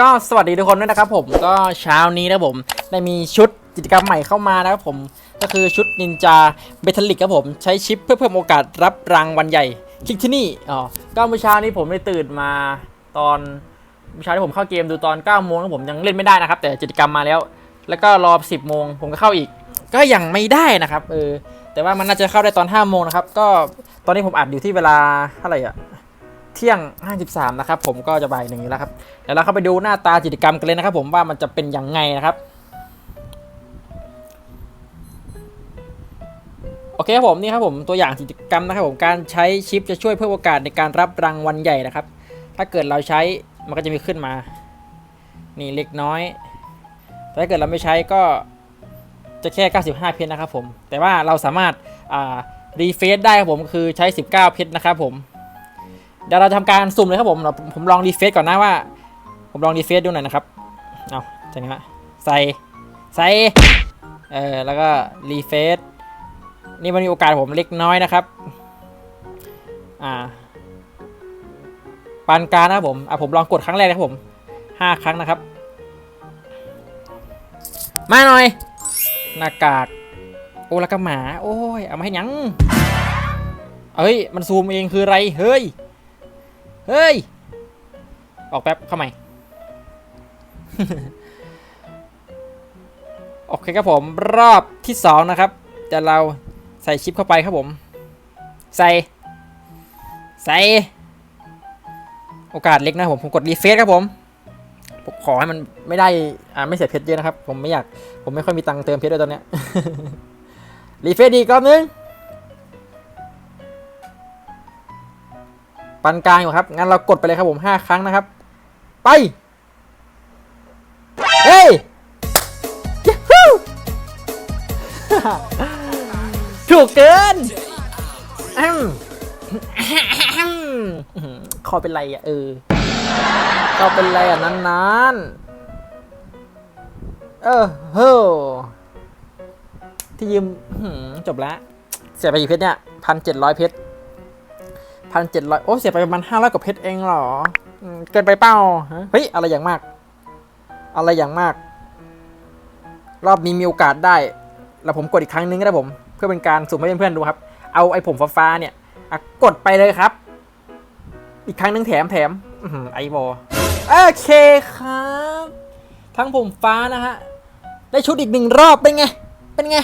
ก็สวัสดีทุกคนด้วยนะครับผมก็เช้านี้นะผมได้มีชุดกิจกรรมใหม่เข้ามานะครับผมก็คือชุดนินจาเบทัลลิกครับผมใช้ชิปเพื่อเพิ่มโอกาสรับรางวัลใหญ่คลิกที่นี่อ๋อก็เมื่อเช้านี้ผมได้ตื่นมาตอนเมื่อเช้าที่ผมเข้าเกมดูตอน9โมงแล้วผมยังเล่นไม่ได้นะครับ แต่กิจกรรมมาแล้ว แล้วก็รอ 10โมงผมก็เข้าอีก ก็ยังไม่ได้นะครับเออแต่ว่ามันน่าจะเข้าได้ตอน5โมงนะครับก็ตอนนี้ผมอัดอยู่ที่เวลาเท่าไหร่อะ ที่ยง 53 นะครับ ผมก็จะบ่ายหนึ่งแล้วครับเดี๋ยวเราเข้าไปดูหน้าตากิจกรรมกันเลยนะครับ ผมว่ามันจะเป็นยังไงนะครับโอเคครับผมนี่ครับผมตัวอย่างกิจกรรมนะครับผมการใช้ชิปจะช่วยเพิ่มโอกาสในการรับรางวัลใหญ่นะครับ ถ้าเกิดเราใช้มันก็จะมีขึ้นมา นี่เล็กน้อย แต่ถ้าเกิดเราไม่ใช้ก็จะแค่ 95 เพชรนะครับผม แต่ว่าเราสามารถรีเฟซได้ครับผมคือใช้ 19 เพชรนะครับผม เดี๋ยวเราจะทำการสุ่มเลยครับผมเราผมลองรีเฟซก่อนนะว่า ผมลองรีเฟซดูหน่อยนะครับ เอาจังนี้ละใส่ใส่เออแล้วก็รีเฟซนี่มันมีโอกาสผมเล็กน้อยนะครับ อ่าปานกลารนะครับผมอะผมลองกดครั้งแรกนะครับผมห้าครั้งนะครับ มาหน่อยหน้ากากโอ้แล้วก็หมา โอ้ย เอามาให้ยัง เอ้ย มันซูมเองคือไร เฮ้ย เฮ้ย ออกแป๊บเข้าใหม่ โอเคครับผมรอบที่สองนะครับ จะเราใส่ชิปเข้าไปครับผม ใส่ ใส่ โอกาสเล็กนะผม ผมกดรีเฟซครับผมผมขอให้มันไม่ได้ อ่าไม่เสียเพชรเยอะนะครับ ผมไม่อยาก ผมไม่ค่อยมีตังค์เติมเพชรด้วยตอนเนี้ย รีเฟซอีกรอบนึง ปันกลางอยู่ครับ งั้นเรากดไปเลยครับผมห้าครั้งนะครับ ไป เฮ้ยยูฮูถูกเกินอืมอืมคอเป็นไรอะเออคอเป็นไรอะนั้นๆ เออเฮ้อที่ยืมจบแล้วเสียไปกี่เพชรเนี่ยพันเจ็ดร้อยเพชร พันเจ็ดร้อยโอ้เสียไปประมาณห้าร้อยกว่าเพชรเองเหรอเกินไปเป้าเฮ้ยอะไรอย่างมาก อะไรอย่างมาก รอบนี้มีโอกาสได้ แล้วผมกดอีกครั้งนึงก็ได้ผม เพื่อเป็นการสุ่มให้เพื่อนๆดูครับ เอาไอ้ผมฟ้าๆเนี่ยกดไปเลยครับ อีกครั้งนึงแถมแถมอื้อหือไอโบโอเคครับ ทั้งผมฟ้านะฮะ ได้ชุดอีกหนึ่งรอบเป็นไง เป็นไง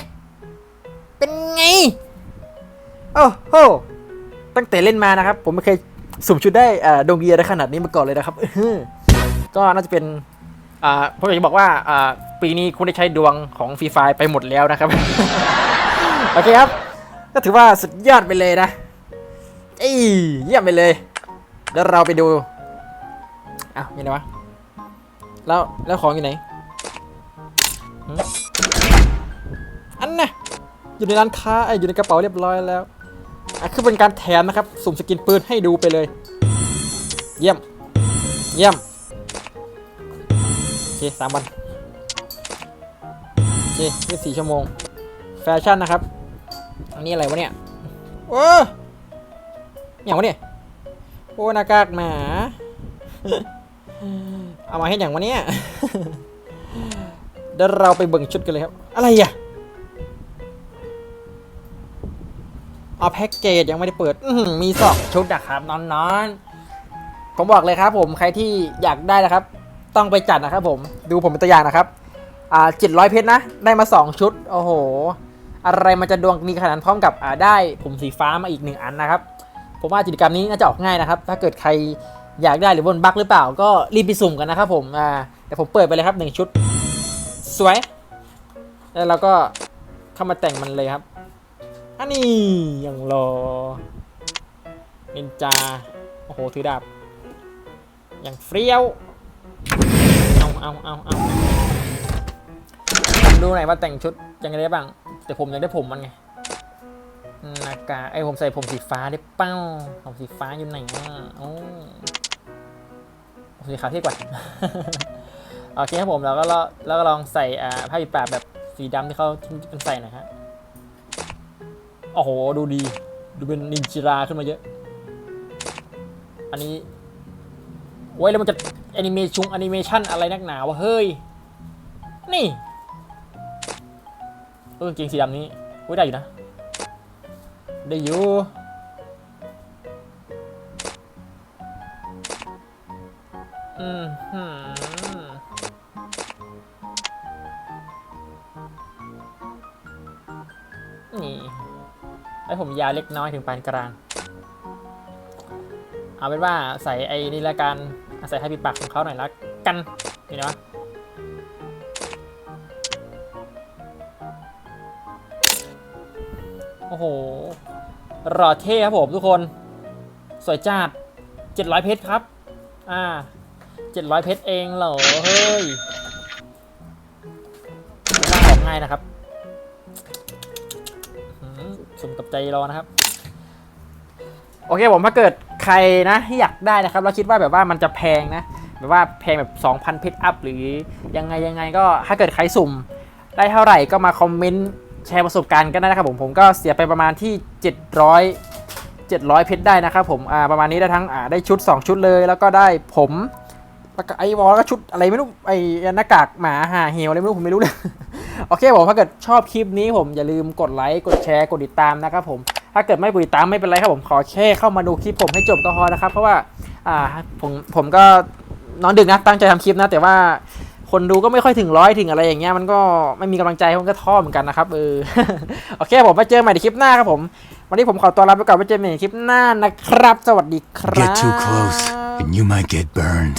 เป็นไง โอ้โห ตั้งแต่เล่นมานะครับ ผมไม่เคยสุ่มชุดได้อ่าดงเกียร์ได้ขนาดนี้มาก่อนเลยนะครับก็น่าจะเป็นอ่าผมอยากจะบอกว่าอ่าปีนี้คุณได้ใช้ดวงของฟรีไฟไปหมดแล้วนะครับ โอเคครับ ก็ถือว่าสุดยอดไปเลยนะเอ้ยเยี่ยมไปเลย แล้วเราไปดูอ้าวมีอะไรวะแล้วแล้วของอยู่ไหนอันน่ะอยู่ในร้านค้าไออยู่ในกระเป๋าเรียบร้อยแล้ว อะคือเป็นการแถมนะครับ สุ่มสกินปืนให้ดูไปเลย เยี่ยม เยี่ยม โอเคสามวัน โอเคยี่สี่ชั่วโมง แฟชั่นนะครับ อันนี้อะไรวะเนี่ย โอ้อย่างวะเนี่ย โอ้หน้ากากหมา เอามาให้อย่างวะเนี่ยเดี๋ยวเราไปเบิ่งชุดกันเลยครับ อะไรอะ เอาแพ็กเกจยังไม่ได้เปิดมีสองชุดนะครับนอนนอนๆ ผมบอกเลยครับ ผมใครที่อยากได้นะครับ ต้องไปจัดนะครับ ผมดูผมเป็นตัวอย่างนะครับอ่าเจ็ดร้อยเพชรนะ ได้มา 2 ชุด โอ้โห อะไรมันจะดวงมีขนาดนั้นพร้อมกับอ่าได้ผมสีฟ้ามาอีกหนึ่งอันนะครับ ผมว่ากิจกรรมนี้น่าจะออกง่ายนะครับ ถ้าเกิดใครอยากได้หรือบนบั๊กหรือเปล่า ก็รีบไปสุ่มกันนะครับผมอ่าแต่ผมเปิดไปเลยครับหนึ่งชุด สวย แล้วเราก็เข้ามาแต่งมันเลยครับ อันนี้อย่างรอนินจา โอ้โห ถือดาบ อย่างเฟรี้ยว เอาเอาเอาเอาดูหน่อยว่าแต่งชุดยังไงได้บ้าง แต่ผมยังได้ผมมันไงนากาไอผมใส่ผมสีฟ้าได้เป้าผมสีฟ้าอยู่ไหนอะโอ้สีขาวเท่กว่า โอเคครับผมแล้วก็แล้วก็ลองใส่อ่าผ้าปิดปากแบบสีดำที่เขาเป็นใส่หน่อยฮะ โอ้โห ดูดี ดูเป็นนินจิราขึ้นมาเยอะ อันนี้โอ้ยแล้วมันจะแอนิเมชุงแอนิเมชันอะไรนักหนาวะเฮ้ย นี่ เออกางเกงสีดำนี้โอ้ได้อยู่นะ ได้อยู่อืมหืมนี่ ไอผมยาวเล็กน้อยถึงปานกลาง เอาเป็นว่าใส่ไอ้นี่ละกันใส่ให้ปิดปากของเขาหน่อยละกันนี่นะโอ้โหหล่อเท่ครับผมทุกคน สวยจัด700 เพชรครับ อ่า 700 เพชรเองเหรอ เฮ้ยไม่ได้ออกง่ายนะครับ สมกับใจรอนะครับ โอเคผมถ้าเกิดใครนะที่อยากได้นะครับแล้วคิดว่าแบบว่ามันจะแพงนะ แบบว่าแพงแบบ 2,000 เพชรอัพหรือยังไงยังไงก็ถ้าเกิดใครสุ่ม ได้เท่าไหร่ก็มาคอมเมนต์แชร์ประสบการณ์กันได้นะครับผมผมก็เสียไปประมาณที่ 700 700 เพชรได้นะครับผมอ่าประมาณนี้ได้ทั้งอ่าได้ชุด 2 ชุดเลย แล้วก็ได้ผมแล้วก็ไอวอลแล้วก็ชุดอะไรไม่รู้ไอหน้ากากหมาหาเหี่ยวอะไรไม่รู้ผมไม่รู้เลย โอเคผมถ้าเกิดชอบคลิปนี้ผมอย่าลืมกดไลค์กดแชร์กดติดตามนะครับผมถ้าเกิดไม่กดติดตามไม่เป็นไรครับผมขอแค่เข้ามาดูคลิปผมให้จบก็พอนะครับ เพราะว่าอ่าผมผมก็นอนดึกนะตั้งใจทำคลิปนะ แต่ว่าคนดูก็ไม่ค่อยถึงร้อยถึงอะไรอย่างเงี้ยมันก็ไม่มีกำลังใจมันก็ท้อเหมือนกันนะครับเออโอเคผมมาเจอใหม่ในคลิปหน้าครับผม วันนี้ผมขอตัวลาไปก่อนไว้เจอกันใหม่ในคลิปหน้านะครับ สวัสดีครับ Get too close, and you might get burned.